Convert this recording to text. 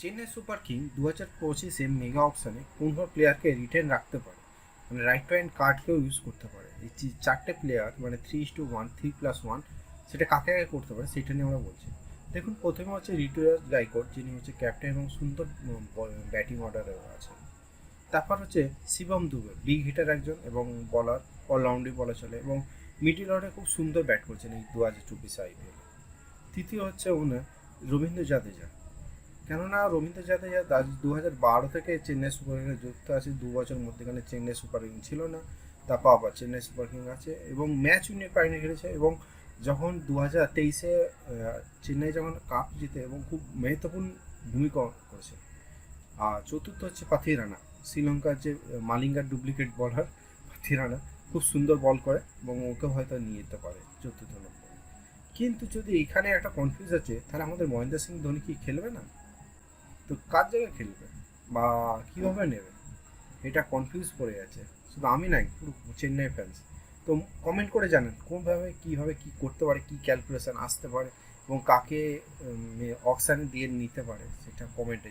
Chennai super king দু হাজার পঁচিশে মেগা অপশানে কোনো প্লেয়ারকে রিটেন রাখতে পারে। মানে রাইট টু হ্যান্ড কার্ডকেও ইউজ করতে পারে। এই চারটে প্লেয়ার মানে three is two one three plus one সেটা কাকে কাকে করতে পারে সেটা নিয়ে আমরা বলছি। দেখুন, প্রথমে হচ্ছে ঋতুরাজ গাইকোট যিনি হচ্ছে ক্যাপ্টেন এবং সুন্দর ব্যাটিং অর্ডারে আছে তারপর হচ্ছে শিবম দুবে বিগ হিটার একজন এবং বলার অলরাউন্ডই বলা চলে এবং মিডিল অর্ডারে খুব সুন্দর ব্যাট করছেন এই দু হাজার চব্বিশে আইপিএল তৃতীয় হচ্ছে ওনার রবীন্দ্র জাদেজা। কেননা রবীন্দ্র জাদেজা দু হাজার বারো থেকে চেন্নাই সুপার কিংয়ে যুক্ত আছে, দু বছর মধ্যেখানে চেন্নাই সুপার কিং ছিল না তারপর আবার চেন্নাই সুপার কিং আছে এবং ম্যাচ উইনের পাইনে খেলেছে এবং যখন দু হাজার তেইশে চেন্নাই যখন কাপ জিতে এবং খুব মেহত্বপূর্ণ ভূমিকা করেছে, আর চতুর্থ হচ্ছে পাথি রানা, শ্রীলঙ্কার যে মালিঙ্গার ডুপ্লিকেট বলার পাথি রানা, খুব সুন্দর বল করে এবং ওকে হয়তো নিয়ে যেতে পারে চতুর্থ নম্বরে কিন্তু যদি এখানে একটা কনফিউজ আছে, তাহলে আমাদের মহেন্দ্র সিং ধোনি কি খেলবে না? তো কার জায়গায় খেলবে? বা কীভাবে নেবে? এটা কনফিউজ পড়ে আছে শুধু আমি নাই, পুরো চেন্নাই ফ্যান্স তো কমেন্ট করে জানেন, কোনভাবে, কীভাবে, কী করতে পারে, কী ক্যালকুলেশান আসতে পারে এবং কাকে অকশানে দিয়ে নিতে পারে, সেটা কমেন্টে